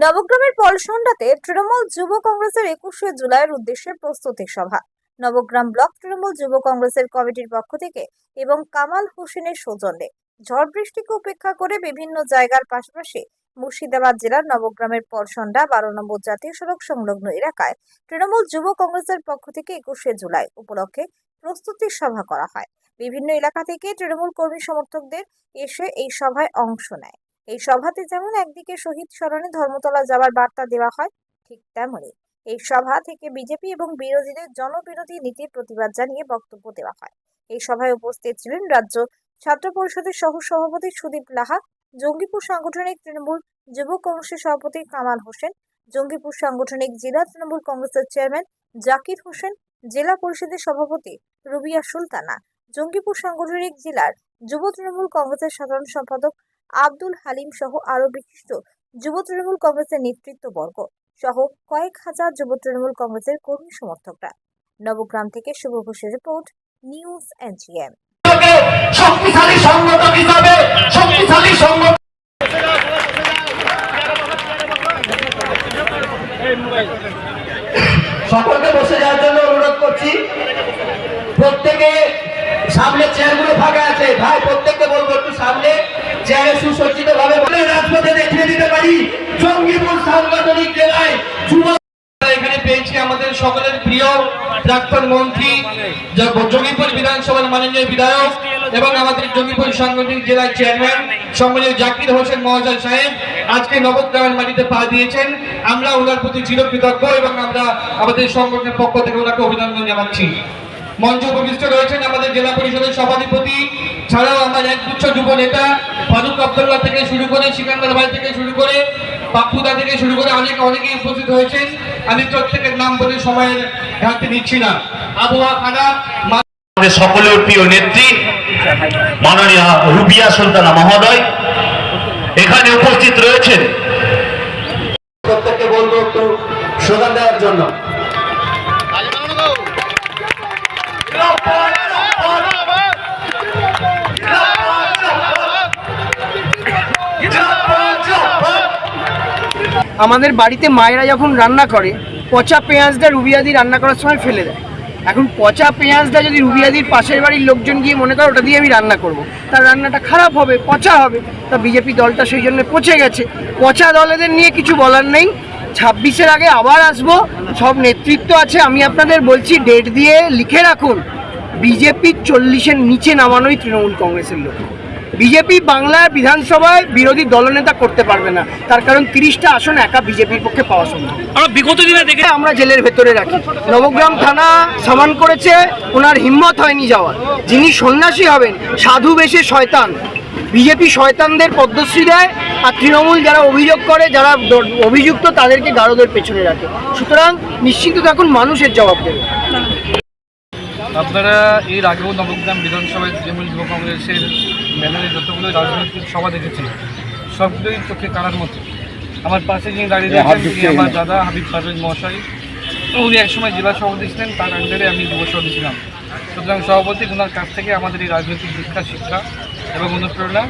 নবগ্রামের পলসন্ডাতে তৃণমূল যুব কংগ্রেসের একুশে জুলাইয়ের উদ্দেশ্যে প্রস্তুতি সভা। নবগ্রাম ব্লক তৃণমূল যুব কংগ্রেসের কমিটির পক্ষ থেকে এবং কামাল হোসেনের সৌজন্যে। ঝড় বৃষ্টিকে উপেক্ষা করে বিভিন্ন জায়গার পাশাপাশি মুর্শিদাবাদ জেলার নবগ্রামের পরসন্ডা বারো নম্বর জাতীয় সড়ক সংলগ্ন এলাকায় তৃণমূল যুব কংগ্রেসের পক্ষ থেকে একুশে জুলাই উপলক্ষে প্রস্তুতি সভা করা হয়। বিভিন্ন এলাকা থেকে তৃণমূল কর্মী সমর্থকদের এসে এই সভায় অংশ নেয়। এই সভাতে যেমন একদিকে শহীদ স্মরণে ধর্মতলা যাওয়ার বার্তা দেওয়া হয়, ঠিক তেমনি এই সভা থেকে বিজেপি এবং বিরোধীদের জনবিরোধী নীতির প্রতিবাদ জানিয়ে বক্তব্য দেওয়া হয়। এই সভায় উপস্থিত ছিলেন রাজ্য ছাত্র পরিষদের সহ সভাপতি সুদীপ লাহা, জঙ্গিপুর সাংগঠনিক তৃণমূল যুব কংগ্রেসের সভাপতি কামাল হোসেন, জঙ্গিপুর সাংগঠনিক জেলা তৃণমূল কংগ্রেসের চেয়ারম্যান জাকির হোসেন, জেলা পরিষদের সভাপতি রুবিয়া সুলতানা, জঙ্গিপুর সাংগঠনিক জেলার যুব তৃণমূল কংগ্রেসের সাধারণ সম্পাদক আব্দুল হালিম সহ আরও বিশিষ্ট যুব তৃণমূল কংগ্রেসের নেতৃত্ববর্গ সহ কয়েক হাজার যুব তৃণমূল কংগ্রেসের কর্মী সমর্থকরা। নবগ্রাম থেকে শুভ ঘোষের রিপোর্ট, নিউজ এনজিএম শক্তিশালী সংগঠন হিসাবে, শক্তিশালী সংগঠন সকলকে বসে যাওয়ার জন্য অনুরোধ করছি। প্রত্যেকে সামনে চেয়ারগুলো ফাঁকা আছে। ভাই, প্রত্যেককে বলব একটু সামনে। চেয়ারে সুসজ্জিত ভাবে রাজপথে দেখিয়ে দিতে পারি, জঙ্গিপুর সাংগঠনিক জেলায় যুব এখানে পেয়েছি আমাদের সকলের প্রিয় প্রাক্তন মন্ত্রী জঙ্গিপুর বিধানসভার মাননীয় বিধায়ক এবং আমাদের জঙ্গিপুর সাংগঠনিক জেলার চেয়ারম্যান সম্মানীয় জাকির হোসেন মহাশয় সাহেব আজকে নবগ্রামের মাটিতে পা দিয়েছেন। আমরা ওনার প্রতি এবং আমরা আমাদের সংগঠনের পক্ষ থেকে ওনাকে অভিনন্দন জানাচ্ছি। মঞ্চ উপবিষ্ট রয়েছেন আমাদের জেলা পরিষদের সভাধিপতি ছাড়াও আমার একগুচ্ছ যুব নেতা ফারুক আব্দুল্লাহ থেকে শুরু করে সিকান্দার ভাই থেকে শুরু করে পাপ্পুদা থেকে শুরু করে অনেক অনেকেই উপস্থিত হয়েছেন। আমি প্রত্যেকের নাম বলে সময়ের ঘাটতি নিচ্ছি না। আবহাওয়া খারাপ আমাদের সকলের প্রিয় নেত্রী মাননীয় রুবিয়া সুলতানা মহোদয় এখানে উপস্থিত রয়েছেন। প্রত্যেককে বলব একটু স্লোগান দেওয়ার জন্য। আমাদের বাড়িতে মায়েরা যখন রান্না করে, পচা পেঁয়াজটা রুবিয়াদি রান্না করার সময় ফেলে দেয়। এখন পচা পেঁয়াজটা যদি রুবিয়াদির পাশের বাড়ির লোকজন গিয়ে মনে করে, ওটা দিয়ে আমি রান্না করব। তার রান্নাটা খারাপ হবে, পচা হবে। তা বিজেপি দলটা সেই জন্য পচে গেছে। পচা দলেদের নিয়ে কিছু বলার নেই। ছাব্বিশের আগে আবার আসব। সব নেতৃত্ব আছে, আমি আপনাদের বলছি, ডেট দিয়ে লিখে রাখুন। বিজেপির চল্লিশের নিচে নামানোই তৃণমূল কংগ্রেসের লোক। বিজেপি বাংলার বিধানসভায় বিরোধী দলনেতা করতে পারবে না। তার কারণ তিরিশটা আসন একা বিজেপির পক্ষে পাওয়া সম্ভব আমরা বিগত দিনে দেখে আমরা জেলের ভেতরে রাখি। নবগ্রাম থানা সমান করেছে ওনার হিম্মত হয়নি যাওয়ার। যিনি সন্ন্যাসী হবেন সাধু বেশে শয়তান। বিজেপি শয়তানদের পদ্মশ্রী দেয় আর তৃণমূল যারা অভিযোগ করে যারা অভিযুক্ত তাদেরকে গারদের পেছনে রাখে। সুতরাং নিশ্চিন্ত থাকুন মানুষের জবাব দেবে। আপনারা এর আগেও নবগ্রাম বিধানসভায় তৃণমূল যুব কংগ্রেসের ব্যানারে যতগুলো রাজনৈতিক সভা দেখেছি সবগুলোই চোখে কানার মতো। আমার পাশে যিনি দাঁড়িয়ে রয়েছেন তিনি আমার দাদা হাবিব পারভেজ মহাশয় উনি একসময় জেলা সভাপতি ছিলেন তার আন্ডারে আমি যুব সভাপতি ছিলাম। সুতরাং সভাপতি ওনার কাছ থেকে আমাদের এই রাজনৈতিক শিক্ষা শিক্ষা এবং অনুপ্রেরণা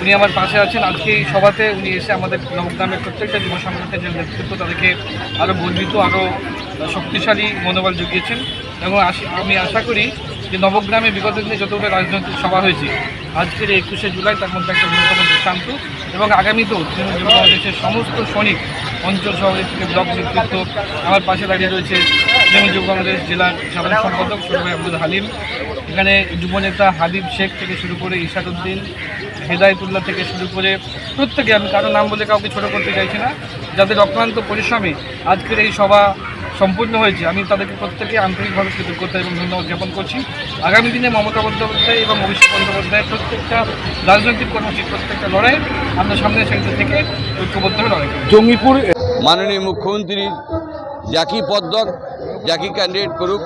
উনি আমার পাশে আছেন। আজকে এই সভাতে উনি এসে আমাদের নবগ্রামের প্রত্যেকটা যুব সংগঠনের যে নেতৃত্ব তাদেরকে আরও গর্বিত আরও শক্তিশালী মনোবল জুগিয়েছেন। এবং আমি আশা করি যে নবগ্রামে বিগত দিনে যতগুলো রাজনৈতিক সভা হয়েছে, আজকের একুশে জুলাই তার মধ্যে একটা অন্যতম দৃষ্টান্ত এবং আগামীতেও তৃণমূল কংগ্রেসের সমস্ত সৈনিক অঞ্চল সভাপতি থেকে ব্লক নেতৃত্ব, আমার পাশে দাঁড়িয়ে রয়েছে তৃণমূল যুব কংগ্রেস জেলার সাধারণ সম্পাদক সৌরভ আব্দুল হালিম। এখানে যুবনেতা হাবিব শেখ থেকে শুরু করে ইশাদুদ্দিন হেদায়তুল্লাহ থেকে শুরু করে প্রত্যেকে আমি কারও নাম বলে কাউকে ছোট করতে চাইছি না। যাদের অক্লান্ত পরিশ্রমে আজকের এই সভা সম্পূর্ণ হয়েছে আমি তাদেরকে প্রত্যেকে আন্তরিকভাবে কৃতজ্ঞতা এবং ধন্যবাদ জ্ঞাপন করছি। আগামী দিনে মমতা বন্দ্যোপাধ্যায় এবং অভিষেক বন্দ্যোপাধ্যায় প্রত্যেকটা রাজনৈতিক কর্মসূচি প্রত্যেকটা লড়াই আমরা সামনে সারিতে থেকে ঐক্যবদ্ধভাবে লড়াই জঙ্গিপুর মাননীয় মুখ্যমন্ত্রী জাকি পদ্মক জাকি ক্যান্ডিডেট করুক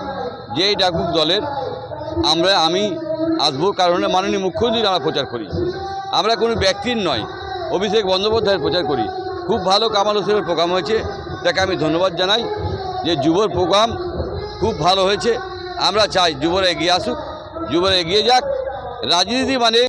যেই ডাকুক দলের আমরা আমি আসব কারণ মাননীয় মুখ্যমন্ত্রী আমরা প্রচার করি। আমরা কোনো ব্যক্তির নয়, অভিষেক বন্দ্যোপাধ্যায়ের প্রচার করি। খুব ভালো কামাল হোসেনের প্রোগ্রাম হয়েছে, তাকে আমি ধন্যবাদ জানাই যে যুবর প্রোগ্রাম খুব ভালো হয়েছে। আমরা চাই যুবরা এগিয়ে আসুক, যুবরা এগিয়ে যাক। রাজনীতি মানে